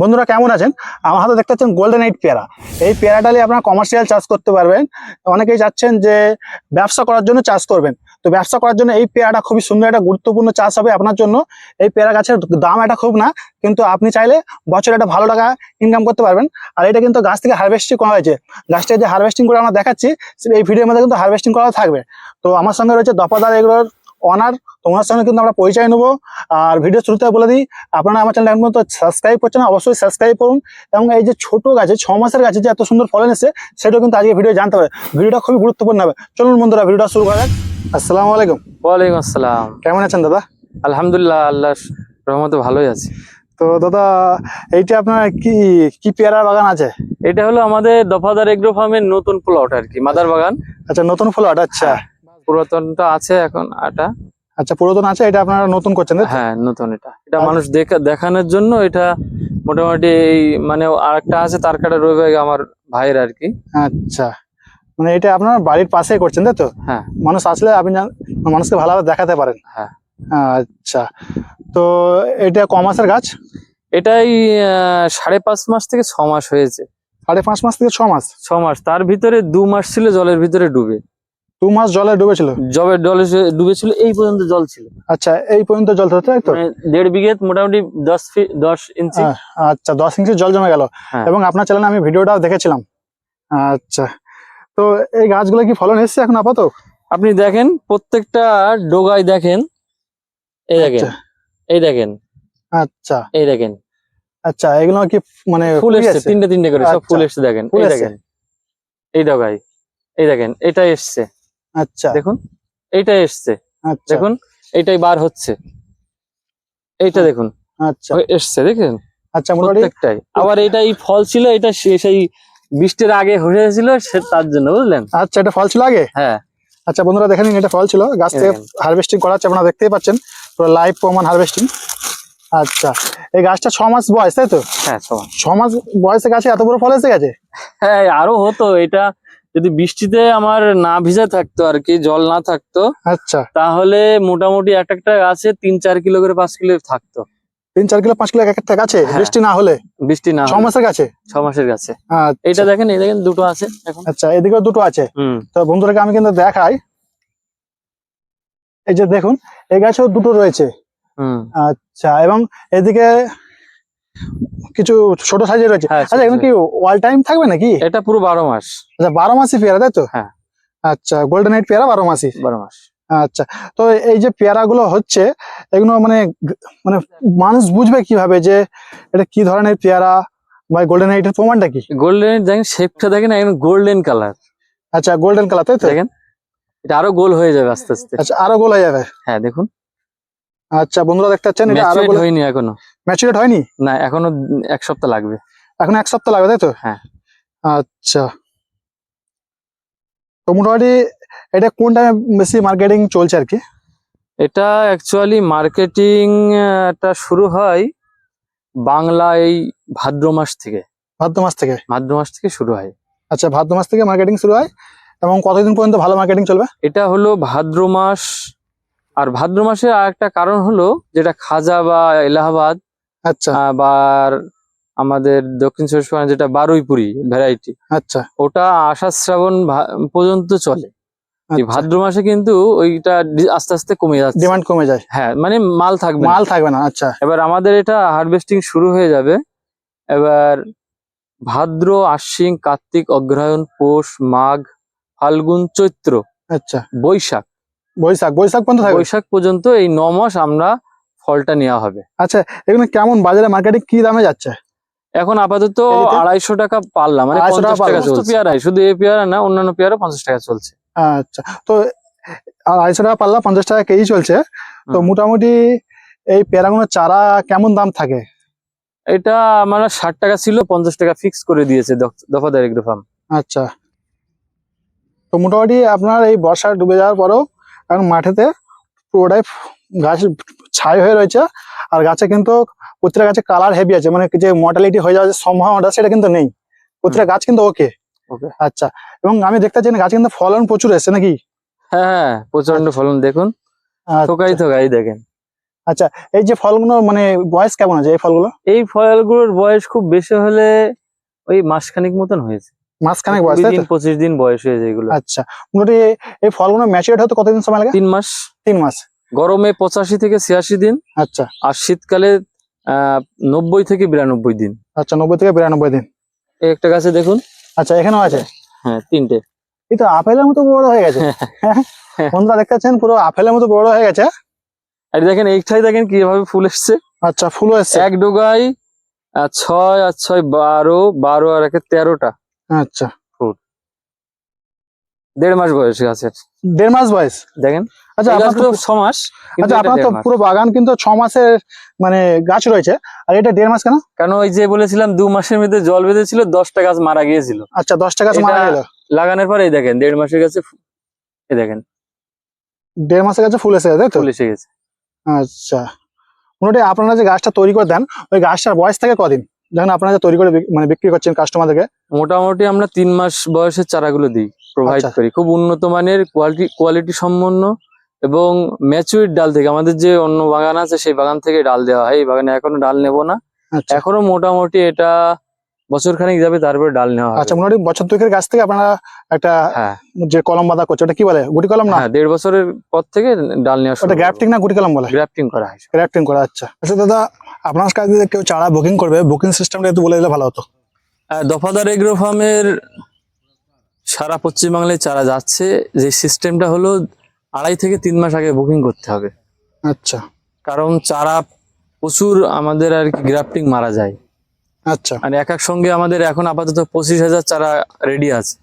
বন্ধুরা কেমন আছেন? আমার হাতে দেখতে পাচ্ছেন গোল্ডেন এইট পেয়ারা। এই পেয়ারাটা নিয়ে আপনারা কমার্শিয়াল চাষ করতে পারবেন। অনেকেই চাচ্ছেন যে ব্যবসা করার জন্য চাষ করবেন। তো ব্যবসা করার জন্য এই পেয়ারাটা খুবই সুন্দর একটা গুরুত্বপূর্ণ চাষ হবে আপনার জন্য। এই পেয়ারা গাছের দাম এটা খুব না, কিন্তু আপনি চাইলে বছরে একটা ভালো টাকা ইনকাম করতে পারবেন। আর এটা কিন্তু গাছ থেকে হারভেস্টিং করা হয়েছে। গাছটা যে হারভেস্টিং করে আমরা দেখাচ্ছি এই ভিডিওর মধ্যে কিন্তু হারভেস্টিং করা থাকবে। তো আমার সঙ্গে রয়েছে দফাদার এগুলোর অনার তোমার সঙ্গে কিন্তু আমরা পরিচয় নেব। আর ভিডিও শুরুতে বলে দিই আপনারা আমার চ্যানেল এখন তো সাবস্ক্রাইব করছেন না, অবশ্যই সাবস্ক্রাইব করুন। এবং এই যে ছোট গাছে ছ মাসের গাছে যে এত সুন্দর ফলন এসে সেটাও কিন্তু আজকে ভিডিও জানতে পারে। ভিডিওটা খুবই গুরুত্বপূর্ণ হবে। চলুন বন্ধুরা ভিডিওটা শুরু করা আসসালামু আলাইকুম। ওয়ালাইকুম আসসালাম। কেমন আছেন দাদা? আলহামদুলিল্লাহ আল্লাহ রহমতে ভালোই আছি। তো দাদা এইটা আপনার কি কি পেয়ারা বাগান আছে? এটা হলো আমাদের দফাদার এগ্রো ফার্মের নতুন প্লট আর কি মাদার বাগান। আচ্ছা নতুন ফ্লট আচ্ছা। পুরাতনটা আছে এখন আটা। আচ্ছা পুরাতন আছে এটা আপনারা নতুন করছেন হ্যাঁ নতুন এটা। এটা মানুষ দেখা দেখানোর জন্য এটা মোটামুটি এই মানে আরেকটা আছে তার কাটা রইবে আমার ভাইয়ের আর কি। আচ্ছা। মানে এটা আপনার বাড়ির পাশেই করছেন তাই তো? হ্যাঁ। মানুষ আসলে আপনি মানুষকে ভালোভাবে দেখাতে পারেন। হ্যাঁ। আচ্ছা। তো এটা ক মাসের গাছ? এটাই সাড়ে পাঁচ মাস থেকে ছ মাস হয়েছে। সাড়ে পাঁচ মাস থেকে ছ মাস? ছ মাস। তার ভিতরে দু মাস ছিল জলের ভিতরে ডুবে। দু মাস জলে ডুবেছিল জবের জলে ডুবে ছিল এই পর্যন্ত জল ছিল আচ্ছা এই পর্যন্ত জল ধরতে তাই তো মানে দেড় বিঘে মোটামুটি দশ ফিট দশ ইঞ্চি আচ্ছা দশ ইঞ্চি জল জমে গেল হ্যাঁ। এবং আপনার চ্যানেলে আমি ভিডিওটাও দেখেছিলাম আচ্ছা তো এই গাছগুলো কি ফলন এসছে এখন আপাতত আপনি দেখেন প্রত্যেকটা ডোগায় দেখেন এই দেখেন আচ্ছা। এই দেখেন আচ্ছা এই দেখেন আচ্ছা এগুলো কি মানে ফুল এসছে? তিনটে তিনটে করে সব ফুল আচ্ছা। এসছে দেখেন এই? দেখেন এই ডগায় এই দেখেন এটা এসছে আচ্ছা। দেখুন এইটা এসছে। আচ্ছা। দেখুন এইটাই বার হচ্ছে। এইটা দেখুন আচ্ছা। এসছে দেখেন আচ্ছা প্রত্যেকটাই। আবার এটা এই ফল ছিল এটা সেই বৃষ্টির আগে হয়েছিল সে তার জন্য বুঝলেন? আচ্ছা এটা ফল ছিল আগে? হ্যাঁ। আচ্ছা বন্ধুরা দেখেন এটা ফল ছিল। গাছ থেকে হারভেস্টিং করা হচ্ছে আপনারা দেখতেই পাচ্ছেন। পুরো লাইভ প্রমাণ হারভেস্টিং আচ্ছা এই গাছটা ছ মাস বয়স তাই তো? হ্যাঁ ছ মাস বয়সে গাছে এত বড় ফল এসে গেছে? হ্যাঁ আরও হতো এটা যদি বৃষ্টিতে আমার না ভিজে থাকতো আর কি জল না থাকতো আচ্ছা। তাহলে মোটামুটি এক একটা গাছে তিন চার কিলো করে পাঁচ কিলো থাকতো। তিন চার কিলো পাঁচ কিলো এক একটা গাছে? হ্যাঁ। বৃষ্টি না হলে? বৃষ্টি না ছ মাসের গাছে? ছ মাসের গাছে। আচ্ছা। এইটা দেখেন এই দেখেন দুটো আছে আচ্ছা এদিকেও দুটো আছে? হুম। তো বন্ধুরাকে আমি কিন্তু দেখাই। এই যে দেখুন এই গাছেও দুটো রয়েছে। হুম। আচ্ছা এবং এদিকে কিছু ছোট সাইজের রয়েছে। হ্যাঁ, আচ্ছা এগুলো কি অল টাইম থাকবে নাকি? এটা পুরো বারো মাস। আচ্ছা বারো মাসি পেয়ারা তাই তো? হ্যাঁ। আচ্ছা গোল্ডেন এইট পেয়ারা বারো মাসি বারো মাস। আচ্ছা তো এই যে পেয়ারা গুলো হচ্ছে এগুলো মানে মানে মানুষ বুঝবে কীভাবে যে এটা কি ধরনের পেয়ারা বা গোল্ডেন এইটের প্রমাণটা কি? গোল্ডেন দেখেন শেপটা দেখেন একদম গোল্ডেন কালার আচ্ছা গোল্ডেন কালার তাই তো? দেখেন এটা আরও গোল হয়ে যাবে আস্তে আস্তে। আচ্ছা আরও গোল হয়ে যাবে। হ্যাঁ দেখুন। আচ্ছা বন্ধুরা দেখতে পাচ্ছেন এটা আরও হয়নি এখনও। ম্যাচুরেট হয়নি? না এখনও এক সপ্তাহ লাগবে। এখন এক সপ্তাহ লাগবে তাই তো? হ্যাঁ। আচ্ছা। তো মোটামুটি এটা কোন টাইমে বেশি মার্কেটিং চলছে আর কি? এটা অ্যাকচুয়ালি মার্কেটিং টা শুরু হয় বাংলা এই ভাদ্র মাস থেকে। ভাদ্র মাস থেকে? ভাদ্র মাস থেকে শুরু হয়। আচ্ছা ভাদ্র মাস থেকে মার্কেটিং শুরু হয় এবং কতদিন পর্যন্ত ভালো মার্কেটিং চলবে? এটা হলো ভাদ্র মাস আর ভাদ্র মাসের আর একটা কারণ হলো যেটা খাজা বা এলাহাবাদ আচ্ছা। বা আমাদের দক্ষিণ চব্বিশ পরগনা যেটা বারুইপুরি ভ্যারাইটি আচ্ছা। ওটা আষাঢ় শ্রাবণ পর্যন্ত চলে। আচ্ছা। ভাদ্র মাসে কিন্তু ওইটা আস্তে আস্তে কমে যাচ্ছে। ডিমান্ড কমে যায়। হ্যাঁ মানে মাল থাকবে মাল থাকবে না আচ্ছা। এবার আমাদের এটা হারভেস্টিং শুরু হয়ে যাবে। এবার ভাদ্র আশ্বিন কার্তিক অগ্রহায়ণ পৌষ মাঘ ফাল্গুন চৈত্র আচ্ছা। বৈশাখ বৈশাখ বৈশাখ পর্যন্ত থাকবে? বৈশাখ পর্যন্ত এই ন মাস আমরা ফলটা নেওয়া হবে। আচ্ছা এখানে কেমন বাজারে মার্কেটিং কি দামে যাচ্ছে? এখন আপাতত আড়াইশো টাকা পারলাম মানে 250 টাকা পঞ্চাশ টাকা। চলছে। পেয়ারাই শুধু এই পেয়ারা না অন্যান্য পেয়ারা পঞ্চাশ টাকা চলছে। আচ্ছা তো আড়াইশো টাকা পারলাম পঞ্চাশ টাকা কেজি চলছে। তো মোটামুটি এই পেয়ারাগুলোর চারা কেমন দাম থাকে? এটা আমার ষাট টাকা ছিল পঞ্চাশ টাকা ফিক্স করে দিয়েছে দফাদার এগ্রো ফার্ম। আচ্ছা। তো মোটামুটি আপনার এই বর্ষা ডুবে যাওয়ার পরেও এখন মাঠেতে পুরোটাই গাছ ছাই হয়ে রয়েছে। আর গাছে কিন্তু প্রতিটা গাছে কালার হেভি আছে। মানে যে মর্টালিটি হয়ে যাওয়ার সম্ভাবনাটা সেটা কিন্তু নেই। প্রতিটা গাছ কিন্তু ওকে Okay. আচ্ছা। এবং আমি দেখতে পাচ্ছি না গাছে কিন্তু ফলন প্রচুর এসছে নাকি? হ্যাঁ হ্যাঁ প্রচণ্ড ফলন দেখুন। আচ্ছা, থোকাই থোকাই দেখেন। আচ্ছা এই যে ফলগুলো মানে বয়স কেমন আছে এই ফলগুলো? এই ফলগুলোর বয়স খুব বেশি হলে ওই মাসখানিক মতন হয়েছে। মাঝখানে বয়স দিন তো? পঁচিশ দিন বয়স হয়েছে এগুলো। আচ্ছা মোটামুটি এই ফলগুলো ম্যাচুরেট হতে কতদিন সময় লাগে? তিন মাস। তিন মাস। গরমে পঁচাশি থেকে ছিয়াশি দিন আচ্ছা। আর শীতকালে নব্বই থেকে বিরানব্বই দিন। আচ্ছা নব্বই থেকে বিরানব্বই দিন। এই একটা গাছে দেখুন। আচ্ছা এখানেও আছে? হ্যাঁ তিনটে। এই তো আপেলের মতো বড় হয়ে গেছে। বন্ধুরা দেখতে পাচ্ছেন পুরো আপেলের মতো বড় হয়ে গেছে। আর দেখেন এইটাই দেখেন কীভাবে ফুল এসছে। আচ্ছা ফুলও এসছে। এক ডোগায় ছয় আর ছয় বারো বারো আর একে তেরোটা। আচ্ছা। দেড় মাস বয়স গাছের দেড় মাস বয়স? দেখেন আচ্ছা আপনার তো ছ মাস আচ্ছা আপনার তো পুরো বাগান কিন্তু ছ মাসের মানে গাছ রয়েছে। আর এটা দেড় মাস কেন? কারণ ওই যে বলেছিলাম দু মাসের মধ্যে জল বেঁধেছিল দশটা গাছ মারা গিয়েছিল। আচ্ছা দশটা গাছ মারা গেল। লাগানোর পরে এই দেখেন দেড় মাসের গাছে এই দেখেন। দেড় মাসের কাছে ফুল এসে গেছে ফুল এসে গেছে। আচ্ছা। মোটামুটি আপনারা যে গাছটা তৈরি করে দেন ওই গাছটার বয়স থাকে কদিন? যখন আপনারা তৈরি করে মানে বিক্রি করছেন কাস্টমারদেরকে মোটামুটি আমরা তিন মাস বয়সের চারাগুলো দিই প্রোভাইড আচ্ছা। করি। খুব উন্নত মানের কোয়ালিটি কোয়ালিটি সম্পন্ন এবং ম্যাচুইড ডাল থেকে আমাদের যে অন্য বাগান আছে সেই বাগান থেকে ডাল দেওয়া হয়। এই বাগানে এখনও ডাল নেব না। আচ্ছা। এখনও মোটামুটি এটা বছর খানিক যাবে তারপরে ডাল নেওয়া আচ্ছা মোটামুটি বছর দুয়েকের গাছ থেকে আপনারা একটা হ্যাঁ। যে কলম বাঁধা করছে ওটা কি বলে? গুটি কলম না? হ্যাঁ দেড় বছরের পর থেকে ডাল নেওয়া ওটা গ্রাফটিং না গুটি কলম বলে? গ্রাফটিং করা হয়। গ্রাফটিং করা আচ্ছা। আচ্ছা দাদা আপনার কাছে যদি কেউ চারা বুকিং করবে বুকিং সিস্টেমটা একটু বলে দিলে ভালো হতো। দফাদার এগ্রো ফার্মের সারা পশ্চিমবাংলায় চারা যাচ্ছে যে সিস্টেমটা হলো আড়াই থেকে তিন মাস আগে বুকিং করতে হবে। আচ্ছা। কারণ চারা প্রচুর আমাদের আর কি গ্রাফটিং মারা যায়। আচ্ছা। আর এক এক সঙ্গে আমাদের এখন আপাতত পঁচিশ হাজার চারা রেডি আছে।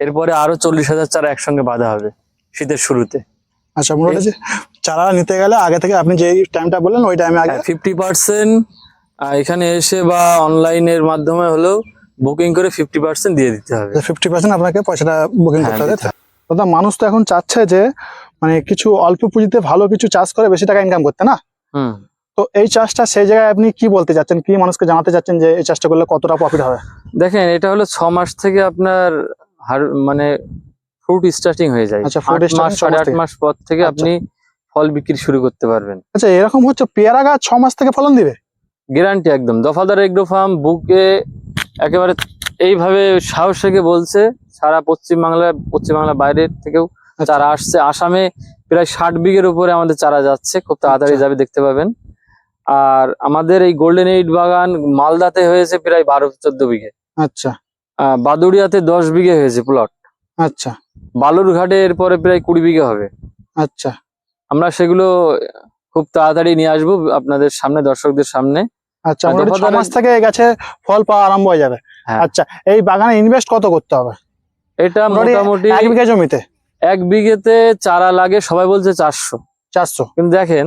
এরপরে আরও চল্লিশ হাজার চারা একসঙ্গে বাঁধা হবে শীতের শুরুতে। আচ্ছা মোটামুটি যে চারা নিতে গেলে আগে থেকে আপনি যে টাইমটা বললেন ওই টাইমে আগে ফিফটি পার্সেন্ট এখানে এসে বা অনলাইনের মাধ্যমে হলেও বুকিং করে ফিফটি পার্সেন্ট দিয়ে দিতে হবে। ফিফটি পার্সেন্ট আপনাকে পয়সাটা বুকিং হ্যাঁ, করতে হবে তো? দাদা মানুষ তো এখন চাচ্ছে যে মানে কিছু অল্প পুঁজিতে ভালো কিছু চাষ করে বেশি টাকা ইনকাম করতে না? হুম। তো এই চাষটা সেই জায়গায় আপনি কি বলতে চাচ্ছেন? কি মানুষকে জানাতে চাচ্ছেন যে এই চাষটা করলে কতটা প্রফিট হবে? দেখেন এটা হলো ছ মাস থেকে আপনার হার মানে ফ্রুট স্টার্টিং হয়ে যায়। আচ্ছা, আট মাস সাড়ে আট মাস পর থেকে আচ্ছা। আপনি ফল বিক্রি শুরু করতে পারবেন। আচ্ছা এরকম হচ্ছে পেয়ারা গাছ ছ মাস থেকে ফলন দিবে? গ্যারান্টি একদম। দফাদার এগ্রো ফার্ম বুকে একেবারে এইভাবে সাহস থেকে বলছে সারা পশ্চিমবাংলা পশ্চিমবাংলার বাইরের থেকেও আচ্ছা। চারা আসছে। আসামে প্রায় ষাট বিঘের উপরে আমাদের চারা যাচ্ছে খুব তাড়াতাড়ি আচ্ছা। যাবে দেখতে পাবেন। আর আমাদের এই গোল্ডেন এইট বাগান মালদাতে হয়েছে প্রায় বারো চোদ্দ বিঘে। আচ্ছা। বাদুড়িয়াতে দশ বিঘে হয়েছে প্লট আচ্ছা। বালুরঘাটে এরপরে প্রায় কুড়ি বিঘে হবে। আচ্ছা। আমরা সেগুলো খুব তাড়াতাড়ি নিয়ে আসব আপনাদের সামনে দর্শকদের সামনে। আচ্ছা মাস থেকে গাছে ফল পাওয়া আরম্ভ হয়ে যাবে। হ্যাঁ। আচ্ছা এই বাগানে ইনভেস্ট কত করতে হবে? এটা মোটামুটি মোটামুটি এক বিঘা জমিতে? এক বিঘেতে চারা লাগে সবাই বলছে চারশো। চারশো? কিন্তু দেখেন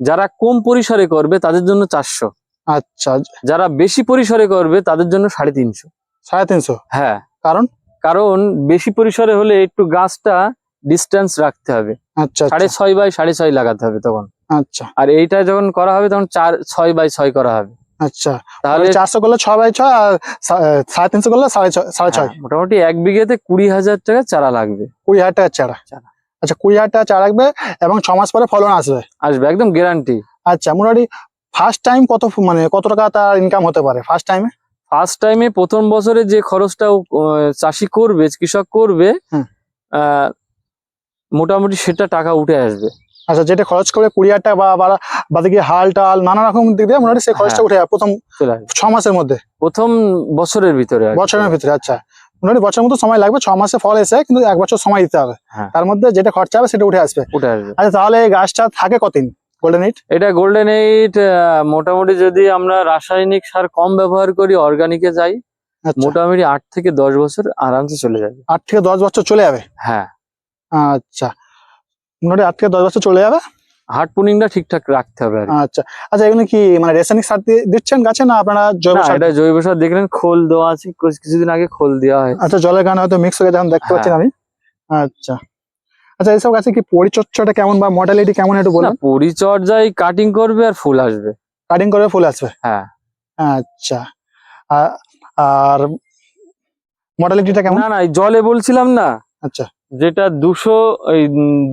যারা কম পরিসরে করবে তাদের জন্য চারশো। আচ্ছা। যারা বেশি পরিসরে করবে তাদের জন্য সাড়ে তিনশো। সাড়ে তিনশো? হ্যাঁ। কারণ? কারণ বেশি পরিসরে হলে একটু গাছটা ডিস্টেন্স রাখতে হবে। আচ্ছা সাড়ে আচ্ছা ছয় বাই সাড়ে ছয় লাগাতে হবে তখন। আচ্ছা। আর এইটা যখন করা হবে তখন চার ছয় বাই ছয় করা হবে। আচ্ছা। তাহলে তাহলে চারশো করলে ছয় বাই ছয় আর সাড়ে তিনশো করলে সাড়ে ছয় সাড়ে ছয়। হ্যাঁ, মোটামুটি এক বিঘেতে কুড়ি হাজার টাকা চারা লাগবে। কুড়ি হাজার চারা। আচ্ছা কুড়ি হাজার টাকা চারা রাখবে এবং ছ মাস পরে ফলন আসবে। আসবে একদম গ্যারান্টি আচ্ছা মোটামুটি ফার্স্ট টাইম কত মানে কত টাকা তার ইনকাম হতে পারে? ফার্স্ট টাইমে ফার্স্ট টাইমে প্রথম বছরে যে খরচটা চাষি করবে কৃষক করবে আহ, মোটামুটি সেটা টাকা উঠে আসবে। আচ্ছা যেটা খরচ করবে কুড়ি হাজার টাকা বা হাল টাল নানা রকম দিক দিয়ে মোটামুটি সেই খরচটা হ্যাঁ। উঠে যাবে প্রথম ছ মাসের মধ্যে। প্রথম বছরের ভিতরে বছরের ভিতরে আচ্ছা। মোটামুটি বছরের মতো সময় লাগবে ছ মাসে ফল এসে কিন্তু এক বছর সময় দিতে হবে। হ্যাঁ। তার মধ্যে যেটা খরচা হবে সেটা উঠে আসবে। উঠে আসবে। আচ্ছা তাহলে গাছটা থাকে কতদিন? গোল্ডেন এইট এটা গোল্ডেন এইট মোটামুটি যদি আমরা রাসায়নিক সার কম ব্যবহার করি অর্গানিকে যাই আচ্ছা। মোটামুটি আট থেকে দশ বছর আরামসে চলে যাবে। আট থেকে দশ বছর চলে যাবে? হ্যাঁ। আচ্ছা। মোটামুটি আট থেকে দশ বছর চলে যাবে? হার্ট পুনিংটা ঠিকঠাক রাখতে হবে আচ্ছা। আচ্ছা এগুলো কি মানে রাসায়নিক সার দিয়ে দিচ্ছেন গাছে না আপনারা জৈব সার এটা জৈব সার দেখলেন খোল দেওয়া আছে কিছুদিন আগে খোল দেওয়া হয়। আচ্ছা জলের কারণে হয়তো মিক্স হয়ে যেমন দেখতে হ্যাঁ। পাচ্ছেন আমি। আচ্ছা। আচ্ছা এইসব গাছে কি পরিচর্যাটা কেমন বা মডেলিটি কেমন একটু বলুন? পরিচর্যায় কাটিং করবে আর ফুল আসবে। কাটিং করে ফুল আসবে? হ্যাঁ। আচ্ছা। আর মডেলিটিটা কেমন? না না জলে বলছিলাম না। আচ্ছা। যেটা দুশো ওই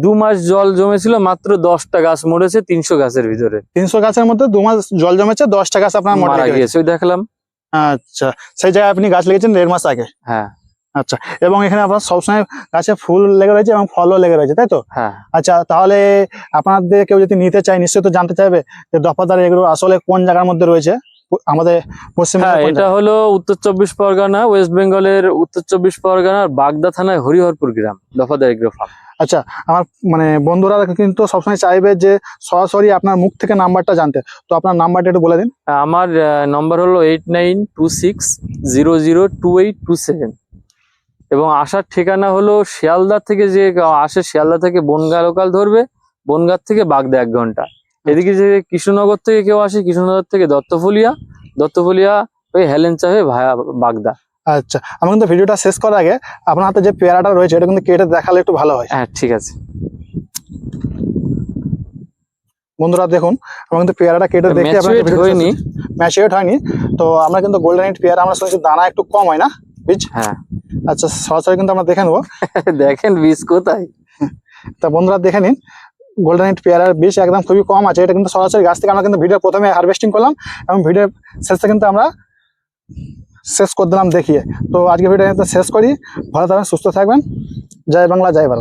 দু মাস জল জমেছিল মাত্র দশটা গাছ মরেছে তিনশো গাছের ভিতরে। তিনশো গাছের মধ্যে দু মাস জল জমেছে দশটা গাছ আপনার মারা গিয়েছে দেখলাম। আচ্ছা। সেই জায়গায় আপনি গাছ লেগেছেন দেড় মাস আগে। হ্যাঁ। আচ্ছা এবং এখানে আপনার সবসময় গাছে ফুল লেগে রয়েছে এবং ফলও লেগে রয়েছে তাই তো? হ্যাঁ। আচ্ছা তাহলে আপনাদের কেউ যদি নিতে চায় নিশ্চয়ই তো জানতে চাইবে যে দফাদার এগুলো আসলে কোন জায়গার মধ্যে রয়েছে? আমাদের পশ্চিম হ্যাঁ এটা হলো উত্তর চব্বিশ পরগনা ওয়েস্ট বেঙ্গলের উত্তর চব্বিশ পরগনার বাগদা থানায় হরিহরপুর গ্রাম দফাদার এগ্রো ফার্ম। আচ্ছা আমার মানে বন্ধুরা কিন্তু সবসময় চাইবে যে সরাসরি আপনার মুখ থেকে নাম্বারটা জানতে। তো আপনার নাম্বারটা একটু বলে দিন। আমার নম্বর হলো eight nine two six zero zero two eight two seven এবং আসার ঠিকানা হলো শিয়ালদা থেকে যে আসে শিয়ালদা থেকে বনগা লোকাল ধরবে বনগার থেকে বাগদা এক ঘণ্টা। এদিকে যে কৃষ্ণনগর থেকে কেউ আসে কৃষ্ণনগর থেকে দত্তফলিয়া দত্তফলিয়া ওই হেলেন চাহে ভায়া বাগদা। আচ্ছা আমি কিন্তু ভিডিওটা শেষ করার আগে আপনার হাতে যে পেয়ারাটা রয়েছে এটা কিন্তু কেটে দেখালে একটু ভালো হয়। হ্যাঁ ঠিক আছে। বন্ধুরা দেখুন আমি কিন্তু পেয়ারাটা কেটে দেখে হয়নি। ম্যাচিওর হয়নি তো আমরা কিন্তু গোল্ডেন পেয়ারা আমরা শুনেছি দানা একটু কম হয় না বীজ হ্যাঁ। আচ্ছা সরাসরি কিন্তু আমরা দেখে নেব। দেখেন বীজ কোথায়। তা বন্ধুরা দেখে নিন গোল্ডেন হিট পেয়ারার বীজ একদম খুবই কম আছে। এটা কিন্তু সরাসরি গাছ থেকে আমরা কিন্তু ভিডিও প্রথমে হারভেস্টিং করলাম এবং ভিডিও শেষে কিন্তু আমরা শেষ করে দিলাম দেখিয়ে। তো আজকে ভিডিও শেষ করি। ভালো থাকবেন সুস্থ থাকবেন। জয় বাংলা জয় ভারত।